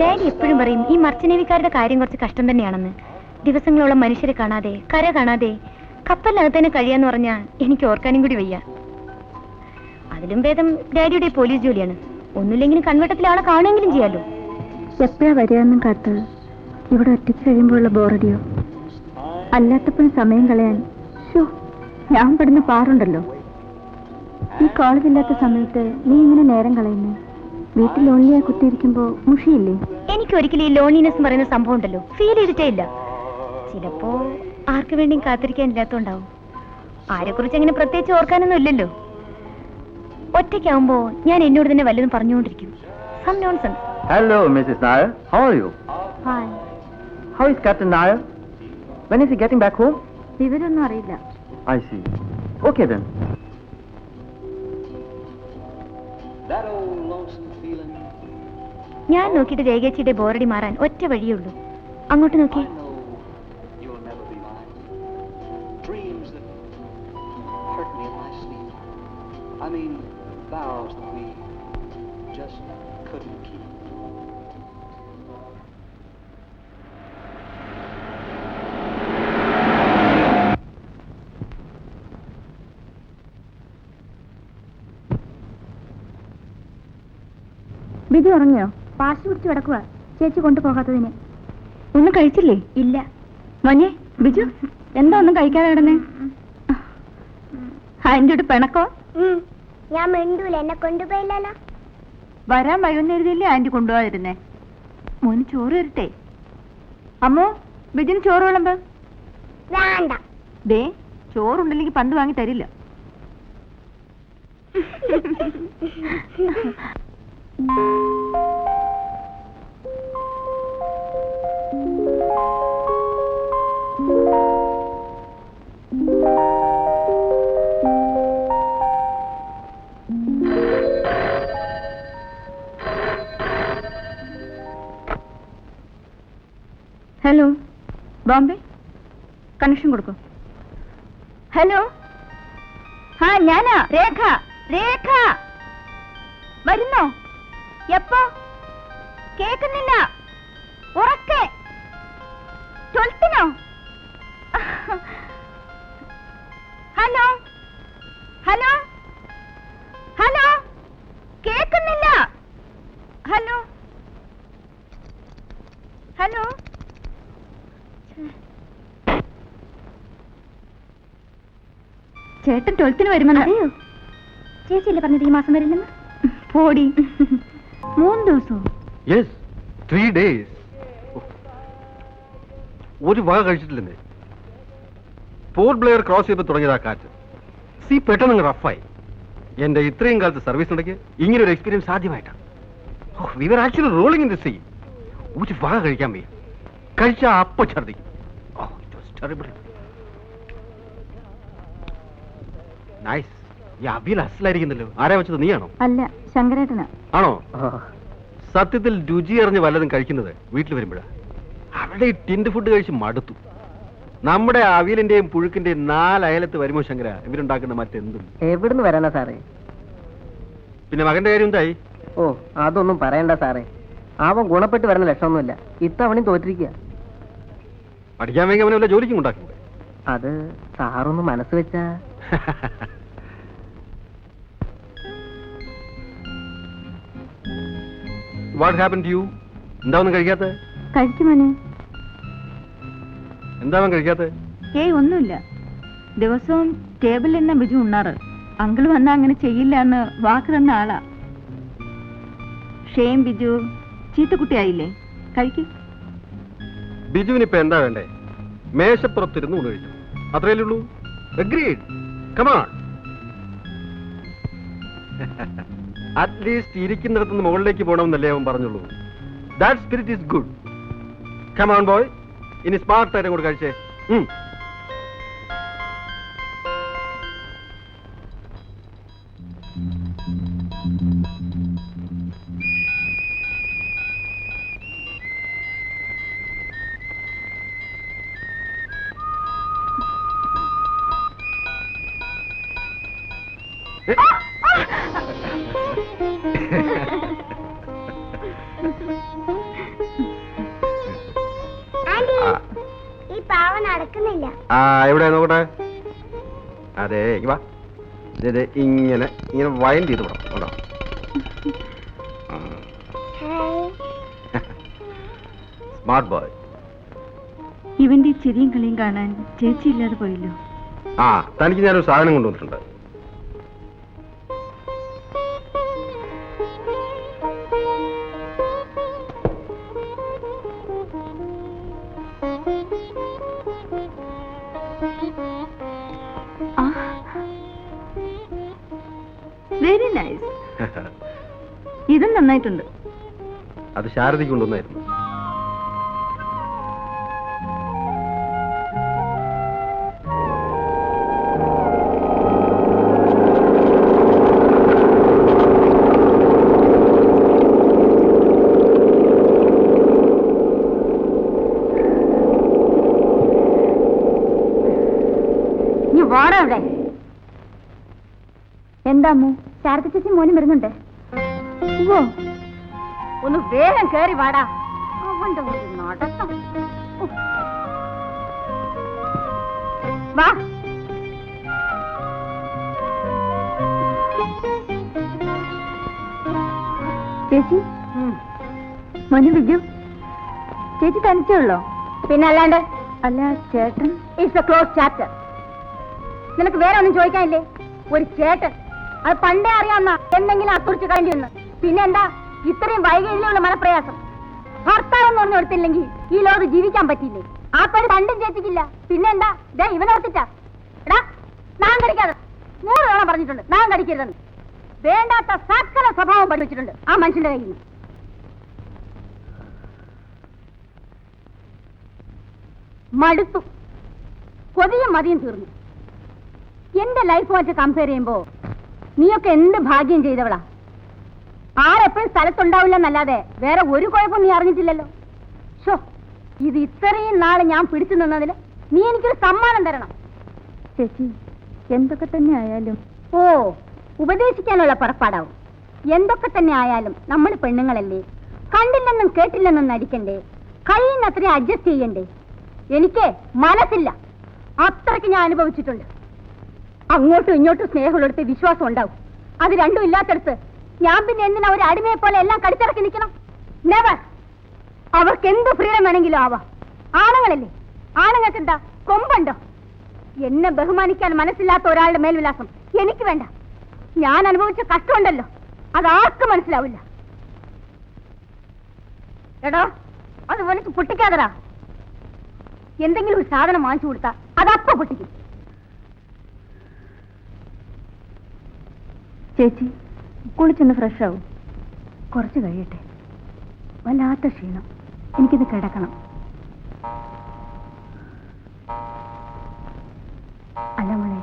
Daddy എപ്പോഴും പറയും ഈ മർച്ചനേവിക്കാരുടെ കാര്യം കുറച്ച് കഷ്ടം തന്നെയാണെന്ന്. ദിവസങ്ങളോളം മനുഷ്യരെ കാണാതെ കര കാണാതെ കപ്പലിനകത്ത് തന്നെ കഴിയാന്ന് പറഞ്ഞാ എനിക്ക് ഓർക്കാനും കൂടി വയ്യ. അതിലും ഭേദം ഡാഡിയുടെ പോലീസ് ജോലിയാണ്. ഒന്നുമില്ലെങ്കിലും കൺവട്ടത്തിൽ ആളെ കാണുമെങ്കിലും ചെയ്യാലോ. എപ്പോഴാ വരികയെന്നും കാത്ത് ഇവിടെ ഒറ്റയ്ക്ക് കഴിയുമ്പോഴുള്ള ബോറടിയോ? അല്ലാത്തപ്പോഴും സമയം കളയാൻ. ഷോ ഞാൻ പെടുന്ന പാറുണ്ടല്ലോ ഈ കോളേജില്ലാത്ത സമയത്ത് നീ ഇങ്ങനെ നേരം കളയുന്നേ? വീട്ടിൽ ലോൺലിയായി കുത്തിയിരിക്കുമ്പോ മുഷിയില്ലേ എനിക്ക് ഒരിക്കലും ഈ ലോൺലിനെസ് പറയുന്ന സംഭവം ഉണ്ടല്ലോ ഫീൽ ചെയ്തിട്ടേ ഇല്ല ചിലപ്പോ ആർക്കു വേണ്ടിയും കാത്തിരിക്കാനില്ലാത്തോണ്ടാവും ആരെക്കുറിച്ച് അങ്ങനെ പ്രത്യേകിച്ച് ഓർക്കാനൊന്നും ഇല്ലല്ലോ ഒറ്റയ്ക്കാവുമ്പോ ഞാൻ എന്നോട് തന്നെ വല്ലതും പറഞ്ഞുകൊണ്ടിരിക്കും some nonsense Hello, Mrs. Nair. How are you? Hi How is Captain Nair? When is he getting back home? വിവരൊന്നും അറിയില്ല I see. Okay then. That old lonesome. ഞാൻ നോക്കിയിട്ട് രേഖേച്ചിയുടെ ബോറടി മാറാൻ ഒറ്റ വഴിയുള്ളൂ അങ്ങോട്ട് നോക്കി ബിജു ഇറങ്ങിയോ പാർട്ടി പിടിച്ച് കിടക്കുക ചേച്ചി കൊണ്ടുപോകാത്തതിന്. ഒന്നും കഴിച്ചില്ലേ? ഇല്ല. മോനെ ബിജു എന്താ ഒന്നും കഴിക്കാതെ കിടന്നേ? അതിന്റെ ഒരു പിണക്കോ? ഞാൻ മിണ്ടൂല എന്നെ കൊണ്ടുപോയില്ലല്ലോ. വരാൻ വൈകുന്നേരത്തില്ലേ ആന്റി കൊണ്ടുപോകാതിരുന്നേ? മോന് ചോറ് വരട്ടെ അമ്മോ ബിജിന് ചോറ് വിളമ്പ്. വേണ്ട. ദേ ചോറുണ്ടല്ലെങ്കിൽ പന്ത് വാങ്ങി തരില്ല. ഹലോ ബോംബെ കണക്ഷൻ കൊടുക്കൂ. ഹലോ ആ ഞാനാ രേഖ രേഖ വരുന്നോ? എപ്പോ? കേക്കുന്നില്ല. ഉറക്കെ. ട്വൽത്തിനോ ഹലോ ഹലോ കേക്കുന്നില്ല ഹലോ ഹലോ ചേട്ടൻ ട്വൽത്തിന് വരുമെന്ന്. ചേച്ചി ചേച്ചിയല്ലേ പറഞ്ഞത് ഈ മാസം വരില്ലെന്ന്? പോടി. മൂന്ന് ദിവസവും യെസ് ത്രീ ഡേയ്സ് ഒരു വക കഴിച്ചിട്ടില്ലെന്നേ. പോർട്ട് ബ്ലെയർ ക്രോസ് ചെയ്ത് തുടങ്ങിയതാ കാറ്റ്. സി പെട്ടെന്ന് റഫായി എന്റെ ഇത്രയും കാലത്ത് സർവീസ് ഉണ്ടെങ്കിൽ ഇങ്ങനെ ഒരു എക്സ്പീരിയൻസ് ആദ്യമായിട്ടാണ് we were actually rolling in the sea ഒരു വക കഴിക്കാൻ വയ്യ. കഴിച്ചാ അപ്പൊ ഛർദിക്കും oh it was terrible nice ഈ അസലായിരിക്കുന്നല്ലോ. ആരാ വെച്ചത്? നീയാണോ? അല്ല ശങ്കരേട്ടനാ. ആണോ? സത്യത്തിൽ രുചി അറിഞ്ഞ് വല്ലതും കഴിക്കുന്നത് വീട്ടിൽ വരുമ്പോഴാ. അവിടെ ഈ ടിൻഡ് ഫുഡ് കഴിച്ച് മടുത്തു. നമ്മുടെ അവിയലിന്റെയും പുഴുക്കിന്റെയും നാലയലത്ത് വരുമോ ശങ്കര? ഇവരുണ്ടാക്കുന്ന മറ്റെന്തും. എവിടുന്ന് വരാനാ സാറേ? പിന്നെ മകന്റെ കാര്യം എന്തായി? ഓ അതൊന്നും പറയണ്ട സാറേ. അവൻ ഗുണപ്പെട്ട് വരുന്ന ലക്ഷണമൊന്നുമില്ല ഇത്തവണയും തോറ്റിരിക്കുക പഠിക്കാൻ വേണ്ടി അവനെ വല്ല ജോലിക്കും ഉണ്ടാക്കി അത് സാറൊന്ന് മനസ്സ് വെച്ചാ. വാട്ട് ഹാപ്പൻ ടു യു എന്താ ഒന്നും കഴിക്കാത്ത കഴിക്കുമോനെ എന്താ കഴിക്കാത്ത? ഏയ് ഒന്നുമില്ല. ദിവസവും ടേബിളിൽ തന്നെ ബിജു ഉണ്ണാറ്. അങ്കിൾ വന്നാ അങ്ങനെ ചെയ്യില്ല എന്ന് വാക്ക് തന്ന ആളാ. ഷെയിം ബിജു ചീത്തക്കുട്ടിയായില്ലേ കഴിക്ക്. ബിജുവിന് ഇപ്പൊ എന്താ വേണ്ടേ? മേശപ്പുറത്തിരുന്ന് ഊണ് കഴിച്ചു. അത്രയല്ലേ ഉള്ളൂ? അഗ്രീഡ് കമാൺ അറ്റ്ലീസ്റ്റ് ഇരിക്കുന്നിടത്തുനിന്ന് മുകളിലേക്ക് പോകണമെന്നല്ലേ അവൻ പറഞ്ഞുള്ളൂ. That spirit is good come on boy ഇനി സ്മാർട്ട് ആയിട്ട് കൂടെ കഴിച്ചേ. ആ എവിടെ നോക്കട്ടെ? അതെ വാ. ദേ, ഇങ്ങനെ ഇങ്ങനെ വൈൻഡ് ചെയ്ത് വിടാം കേട്ടോ. സ്മാർട്ട് ബോയ് ഇവന്റെ ചിരിയും കളിയും കാണാൻ ചേച്ചി ഇല്ലാതെ പോയല്ലോ. ആ തനിക്ക് ഞാനൊരു സാധനം കൊണ്ടുവന്നിട്ടുണ്ട്. നന്നായിട്ടുണ്ട്. അത് ശാരദയ്ക്ക് കൊണ്ടുവന്നായിരുന്നു. എന്താ അമ്മു? ശാരദ ചേച്ചി മോനും വരുന്നുണ്ട്. കേറി വാടാ. അവന്റെ ഒരു നടത്തം. വാ. ചേച്ചി? മോനും വിജു ചേച്ചി തനിച്ചേ ഉള്ളോ? പിന്നെ അല്ലാണ്ട്? അല്ല ചേട്ടൻ. ഇറ്റ്സ് എ ക്ലോസ് ചാപ്റ്റർ നിനക്ക് വേറെ ഒന്നും ചോദിക്കാനില്ലേ? ഒരു ചേട്ടൻ. അത് പണ്ടേ അറിയാമെന്നാ എന്തെങ്കിലും അക്കുറിച്ച് കഴിഞ്ഞിരുന്നു പിന്നെന്താ പിന്നെ എന്താ? ഇത്രയും വൈകിയുള്ള മനപ്രയാസം. ഭർത്താവ് എന്ന് പറഞ്ഞു കൊടുത്തില്ലെങ്കിൽ ഈ ലോകത്ത് ജീവിക്കാൻ പറ്റില്ലേ ആ പേര് പണ്ടും ചേച്ചിക്കില്ല. പിന്നെ എന്താ ദേ ഇവനോർത്തിട്ടാ എടാ നാൻ കടിക്കാതെ. നൂറ് തവണ പറഞ്ഞിട്ടുണ്ട് നാൻ കടിക്കരുതെന്ന്. വേണ്ടാത്ത സകല സ്വഭാവം പഠിപ്പിച്ചിട്ടുണ്ട് ആ മനുഷ്യന്റെ കയ്യിൽ മടുത്തു. കൊതിയും മതിയും തീർന്നു. എന്റെ ലൈഫ് ലൈഫുമായിട്ട് കമ്പയർ ചെയ്യുമ്പോ നീയൊക്കെ എന്ത് ഭാഗ്യം ചെയ്തവളാ? ആരെപ്പോഴും സ്ഥലത്തുണ്ടാവില്ലെന്നല്ലാതെ വേറെ ഒരു കുഴപ്പം നീ അറിഞ്ഞിട്ടില്ലല്ലോ. ഷോ ഇത് ഇത്രയും നാളെ ഞാൻ പിടിച്ചു നിന്നതിൽ നീ എനിക്കൊരു സമ്മാനം തരണം. ചേച്ചി എന്തൊക്കെ തന്നെ ആയാലും. ഓ ഉപദേശിക്കാനുള്ള പുറപ്പാടാവും. എന്തൊക്കെ തന്നെ ആയാലും നമ്മൾ പെണ്ണുങ്ങളല്ലേ. കണ്ടില്ലെന്നും കേട്ടില്ലെന്നും നടിക്കണ്ടേ. കഴിയുന്നത്രയും അഡ്ജസ്റ്റ് ചെയ്യണ്ടേ. എനിക്ക് മനസ്സില്ല. അത്രയ്ക്ക് ഞാൻ അനുഭവിച്ചിട്ടുണ്ട്. അങ്ങോട്ടും ഇങ്ങോട്ടും സ്നേഹമുള്ളിടത്ത് വിശ്വാസം ഉണ്ടാവും. അത് രണ്ടും ഇല്ലാത്തടത്ത് ഞാൻ പിന്നെ എന്തിനാ ഒരു അടിമയെ പോലെ എല്ലാം കടിച്ചിറക്കി നിൽക്കണം? നെവർ അവർക്ക് എന്ത് ഫ്രീഡം വേണമെങ്കിലും ആവാം. ആണുങ്ങളല്ലേ? ആണുങ്ങൾക്ക് എന്താ കൊമ്പുണ്ടോ? എന്നെ ബഹുമാനിക്കാൻ മനസ്സില്ലാത്ത ഒരാളുടെ മേൽവിലാസം എനിക്ക് വേണ്ട. ഞാൻ അനുഭവിച്ച കഷ്ടമുണ്ടല്ലോ. അതാർക്കും മനസ്സിലാവില്ല. എടോ അത് വലിച്ച് പൊട്ടിക്കാതടാ. എന്തെങ്കിലും ഒരു സാധനം വാങ്ങിച്ചു കൊടുത്താ അതപ്പ പൊട്ടിക്കും. ചേച്ചി കുളിച്ചൊന്ന് ഫ്രഷ് ആവും. കുറച്ച് കഴിയട്ടെ. വല്ലാത്ത ക്ഷീണം. എനിക്കിത് കിടക്കണം. അല്ല മോളെ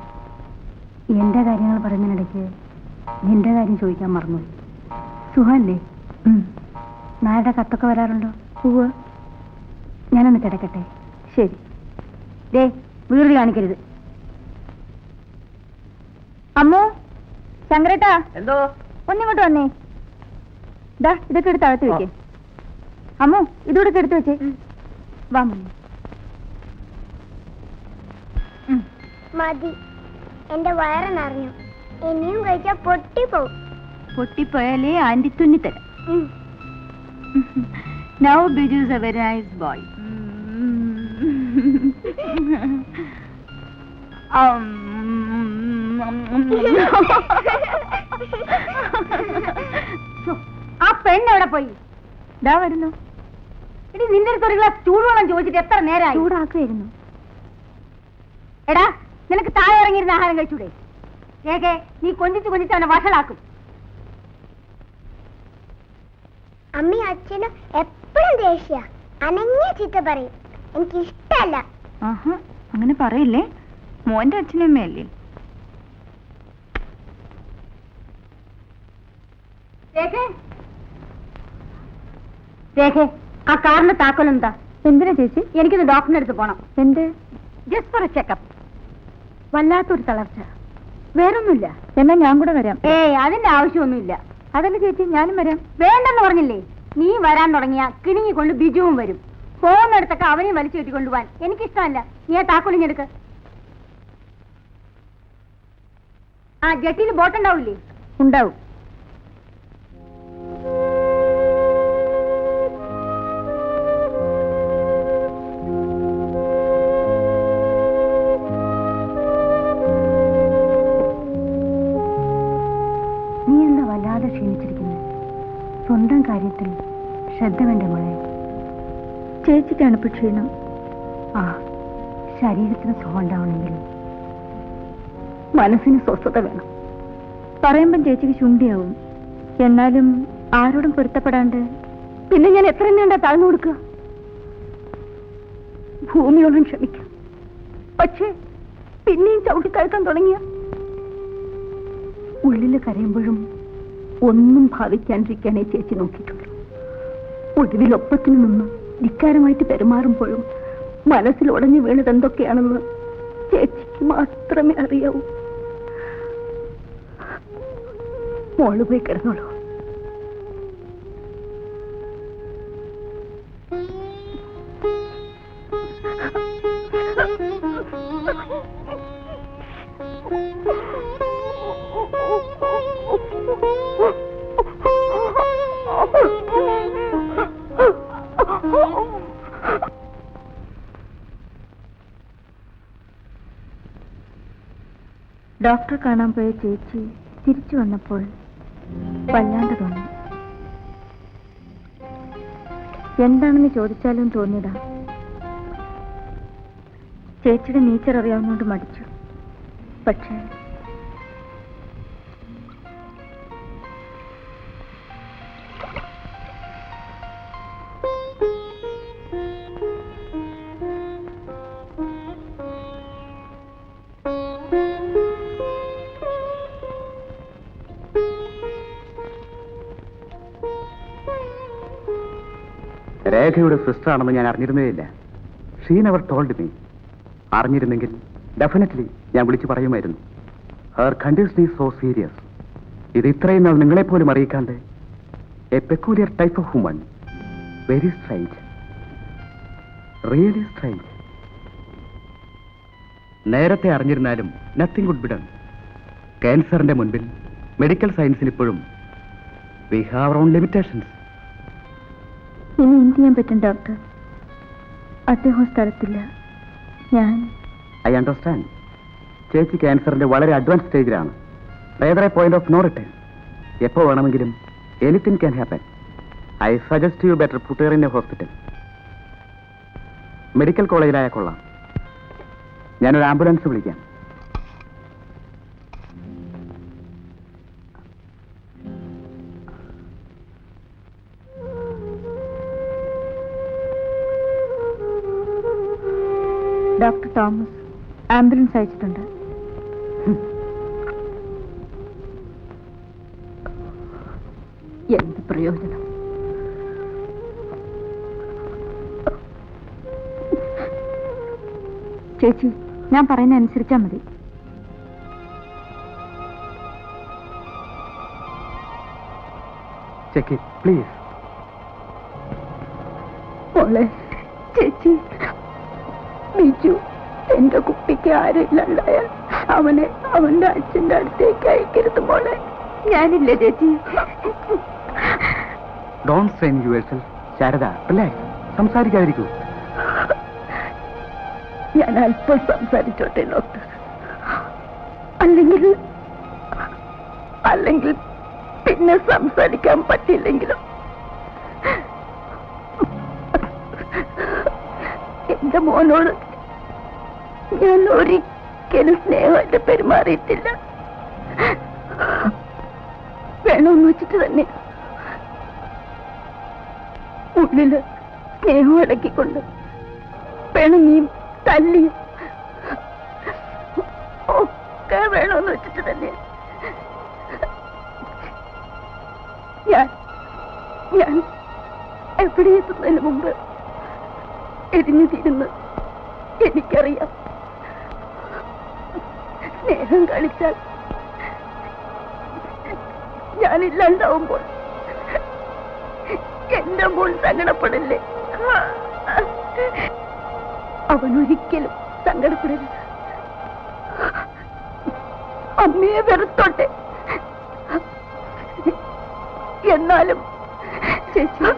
എന്റെ കാര്യങ്ങൾ പറയുന്നതിനിടയ്ക്ക് നിന്റെ കാര്യം ചോദിക്കാൻ മറന്നു സുഖമല്ലേ നായരുടെ കത്തൊക്കെ വരാറുണ്ടോ? പൂവ് ഞാനൊന്ന് കിടക്കട്ടെ. ശരി. ദേ വീറിൽ കാണിക്കരുത്. അമ്മോ ശങ്കരേട്ടാ. എന്തോ? ഒന്നിങ്ങോട്ട് വന്നേ. ദാ ഇതൊക്കെ എടുത്ത് അകത്ത് വെക്കേ. അമ്മോ ഇതൂടെ എടുത്ത് വെച്ചേ വാ. മതി. എന്റെ വയറ് നിറഞ്ഞു. ഇനിയും കഴിച്ചാ പൊട്ടിപ്പോവും. പൊട്ടിപ്പോയാലേ aunty തുന്നിത്തരാം. Now Biju is a very nice boy ആ പെണ് എവിടെ പോയി? ഇതാ വരുന്നു. ഇനി നിന്റെ അടുത്ത് ഒരു ഗ്ലാസ് ചൂടുവെള്ളം ചോദിച്ചിട്ട് എത്ര നേരമായി ചൂടാക്കുമായിരുന്നു എടാ നിനക്ക് താഴെ ഇറങ്ങിയിരുന്ന ആഹാരം കഴിച്ചൂടെ? ഏകെ നീ കൊഞ്ചിച്ച് കൊഞ്ചിച്ച് അവനെ വഷളാക്കും. അമ്മയും അച്ഛനും എപ്പോഴും ദേഷ്യ. അനങ്ങിയ ചീത്ത പറയും. എനിക്ക് ഇഷ്ടല്ല അങ്ങനെ പറയില്ലേ? മോന്റെ അച്ഛനും അമ്മയല്ലേ രേഖ? ആ കാറിന്റെ താക്കോൽ എന്താ? എന്തിനാ ചേച്ചി? എനിക്കിത് ഡോക്ടറിന്റെ അടുത്ത് പോണം. എന്ത്? ജസ്റ്റ് ഫോർ എ ചെക്കപ്പ് വല്ലാത്തൊരു തളർച്ച. വേറൊന്നുമില്ല. എന്നാ ഞാൻ കൂടെ വരാം. ഏയ് അതിന്റെ ആവശ്യമൊന്നുമില്ല. അതല്ല ചേച്ചി ഞാനും വരാം. വേണ്ടെന്ന് പറഞ്ഞില്ലേ? നീ വരാൻ തുടങ്ങിയ കിണിങ്ങി കൊണ്ട് ബിജുവും വരും. പോകുന്നിടത്തൊക്കെ അവനെയും വലിച്ചു കെട്ടിക്കൊണ്ടുപോവാൻ. എനിക്കിഷ്ടമല്ല. നീ ആ താക്കോലിഞ്ഞെടുക്ക് ആ ജട്ടിയിൽ ബോട്ടുണ്ടാവില്ലേ? ഉണ്ടാവും. ശ്രദ്ധ മോളെ. ചേച്ചിക്കാണ് ഇപ്പൊ ക്ഷീണം. ആ ശരീരത്തിന് സുഖം ഉണ്ടാവണമെങ്കിൽ മനസ്സിന് സ്വസ്ഥത വേണം. പറയുമ്പം ചേച്ചിക്ക് ചുണ്ടിയാവും എന്നാലും ആരോടും പൊരുത്തപ്പെടാണ്ട് പിന്നെ ഞാൻ എത്ര നേണ്ട താഴ്ന്നു കൊടുക്കുക? ഭൂമിയോളം ക്ഷമിക്കാം. പക്ഷേ പിന്നെയും ചവിട്ടിത്താഴ്ത്താൻ തുടങ്ങിയ ഉള്ളിൽ കരയുമ്പോഴും ഒന്നും ഭാവിക്കാണ്ടിരിക്കാനേ ചേച്ചി നോക്കിയിട്ടുള്ളൂ. ഒടുവിൽ ഒപ്പത്തിന് നിന്ന് ധിക്കാരമായിട്ട് പെരുമാറുമ്പോഴും മനസ്സിൽ ഉടഞ്ഞു വീണത് എന്തൊക്കെയാണെന്ന് ചേച്ചിക്ക് മാത്രമേ അറിയാവൂ. മോൾ പോയി കിടന്നോളൂ. ഡോക്ടറെ കാണാൻ പോയ ചേച്ചി തിരിച്ചു വന്നപ്പോൾ വല്ലാണ്ട് തോന്നി. എന്താണെന്ന് ചോദിച്ചാലും തോന്നിയതാ. ചേച്ചിയുടെ നേച്ചർ അറിയാവുന്നോണ്ട് മടിച്ചു. പക്ഷേ രേഖയുടെ സിസ്റ്റർ ആണെന്ന് ഞാൻ അറിഞ്ഞിരുന്നേയില്ല. ഷീൻ നെവർ ടോൾഡ് മീ അറിഞ്ഞിരുന്നെങ്കിൽ ഡെഫിനറ്റ്ലി ഞാൻ വിളിച്ചു പറയുമായിരുന്നു. Her condition is so serious ഇത് ഇത്രയും നാൾ നിങ്ങളെപ്പോലും അറിയിക്കാണ്ട് a peculiar type of human very strange really strange നേരത്തെ അറിഞ്ഞിരുന്നാലും നത്തിങ് ഗുഡ് ബിഡൺ ക്യാൻസറിന്റെ മുൻപിൽ മെഡിക്കൽ സയൻസിന് ഇപ്പോഴും വി ഹാവ് ഓൺ ലിമിറ്റേഷൻസ് ഇനി എന്ത് ചെയ്യാൻ പറ്റും ഡോക്ടർ? അദ്ദേഹം സ്ഥലത്തില്ല. ഞാൻ. I understand. ചേച്ചി ക്യാൻസറിന്റെ വളരെ അഡ്വാൻസ് സ്റ്റേജിലാണ്. വേറെ പോയിന്റ് ഓഫ് നോ റിട്ടേൺ എപ്പോ വേണമെങ്കിലും anything can happen I suggest you better put her in in a hospital medical കോളേജിലായ കൊള്ളാം. ഞാനൊരു ആംബുലൻസ് വിളിക്കാം. തോമസ്. ആംബുലൻസ് അയച്ചിട്ടുണ്ട്. എന്ത് പ്രയോജനം? ചേച്ചി ഞാൻ പറയുന്ന അനുസരിച്ചാ മതി. ചെക്ക് പ്ലീസ് മോളെ. എന്റെ കുട്ടിക്ക് ആരില്ലാണ്ടായാൽ അവനെ അവന്റെ അച്ഛന്റെ അടുത്തേക്ക് അയക്കരുത് മോളെ. ഞാനില്ല ചേച്ചി? ശാരദ റിലാക്സ് സംസാരിക്കാതിരിക്കൂ. ഞാൻ അല്പം സംസാരിച്ചോട്ടെ ഡോക്ടർ. അല്ലെങ്കിൽ അല്ലെങ്കിൽ പിന്നെ സംസാരിക്കാൻ പറ്റില്ലെങ്കിലും. എന്റെ മോനോട് ഞാൻ ഒരിക്കലും സ്നേഹമായിട്ട് പെരുമാറിയിട്ടില്ല. വേണമെന്ന് വെച്ചിട്ട് തന്നെ ഉള്ളിൽ സ്നേഹം അടക്കിക്കൊണ്ട് പിണങ്ങിയും തല്ലിയും ഒക്കെ വേണമെന്ന് വെച്ചിട്ട് തന്നെ ഞാൻ ഞാൻ എവിടെ എത്തുന്നതിന് മുമ്പ് എരിഞ്ഞു തീരുന്നു എനിക്കറിയാം. സ്നേഹം കളിച്ചാൽ ഞാനില്ലാണ്ടാവുമ്പോൾ എന്റെ മോൻ സങ്കടപ്പെടില്ലേ? അവൻ ഒരിക്കലും സങ്കടപ്പെടരുത്. അമ്മയെ വെറുത്തോട്ടെ. എന്നാലും ചേച്ചി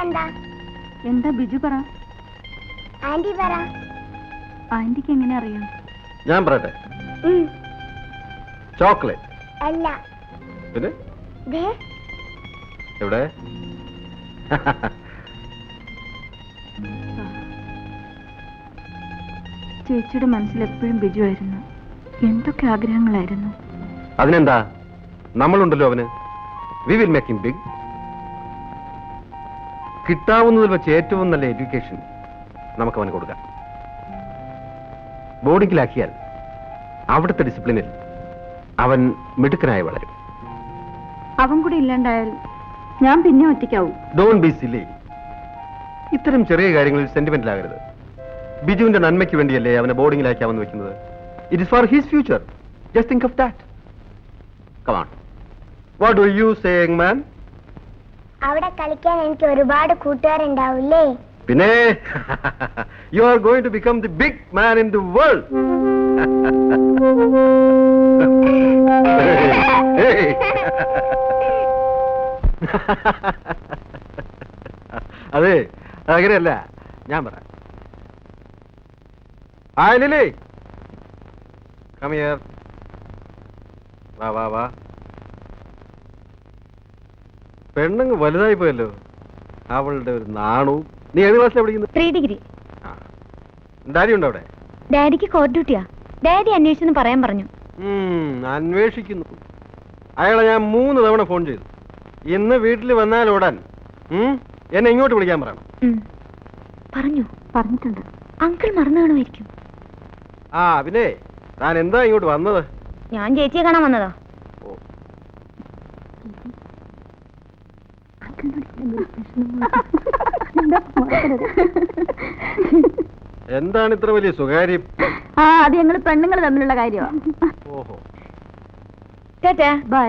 എന്താ? എന്താ ബിജു പറ? ആന്റി പറ. ആന്റിക്ക് എങ്ങനെ അറിയാം? ഞാൻ പറയട്ടെ? ഉം, ചോക്ലേറ്റ്. അല്ല. പിന്നെ? ദേ. എവിടെ? ചേച്ചിയുടെ മനസ്സിൽ എപ്പോഴും ബിജു ആയിരുന്നു. എന്തൊക്കെ ആഗ്രഹങ്ങളായിരുന്നു. അതിനെന്താ? നമ്മളുണ്ടല്ലോ അവന്. We will make him big കിട്ടാവുന്നതിൽ വെച്ച് ഏറ്റവും നല്ല എഡ്യൂക്കേഷൻ നമുക്ക് അവന് കൊടുക്കാം. ബോർഡിങ്ങിലാക്കിയാൽ അവിടുത്തെ ഡിസിപ്ലിനിൽ അവൻ മിടുക്കനായി വളരും. അവൻ കൂടി ഇല്ലാണ്ടായാൽ ഞാൻ പിന്നെ ഒറ്റയ്ക്കാവും. ഡോൺ ബി സിലി ഇത്തരം ചെറിയ കാര്യങ്ങളിൽ സെന്റിമെന്റിലാകരുത് ബിജുവിന്റെ നന്മയ്ക്ക് വേണ്ടിയല്ലേ അവനെ ബോർഡിങ്ങിലാക്കാമെന്ന് വെക്കുന്നത്? It is for his future just think of that come on what do you saying man അവിടെ കളിക്കാൻ എനിക്ക് ഒരുപാട് കൂട്ടുകാരുണ്ടാവില്ലേ? പിന്നെ? You are going to become the big man in the world അതെ അങ്ങനെയല്ല. ഞാൻ പറയാം. ആ കമിയർ വാ വാ വാ. പെണ്ണങ്ങ് വലുതായി പോയല്ലോ. അവളുടെ ഒരു നാണവും. നീ ഏത് ക്ലാസ്സിലാണ് പഠിക്കുന്നത് ത്രീ ഡിഗ്രി. ഡാഡി ഉണ്ടോ അവിടെ? ഡാഡിക്ക് കോർട്ട് ഡ്യൂട്ടിയാ ഡാഡി അന്വേഷിച്ചെന്ന് പറയാൻ പറഞ്ഞു. അന്വേഷിക്കുന്നു. അയാളെ ഞാൻ മൂന്ന് തവണ ഫോൺ ചെയ്തു. ഇന്ന് വീട്ടിൽ വന്നാൽ ഓടാൻ എന്നെ ഇങ്ങോട്ട് വിളിക്കാൻ പറയണം പറഞ്ഞു. പറഞ്ഞിട്ടുണ്ട്. അങ്കിൾ മറന്നു കാണുമായിരിക്കും. ആ പിന്നെ താൻ എന്താ ഇങ്ങോട്ട് വന്നത്? ഞാൻ ചേച്ചിയെ കാണാൻ വന്നതാ. എന്താണ് ഇത്ര വലിയ സ്വകാര്യം? ആ അത് ഞങ്ങൾ പെണ്ണുങ്ങൾ തമ്മിലുള്ള കാര്യമാണ് ഓഹോ. Tata bye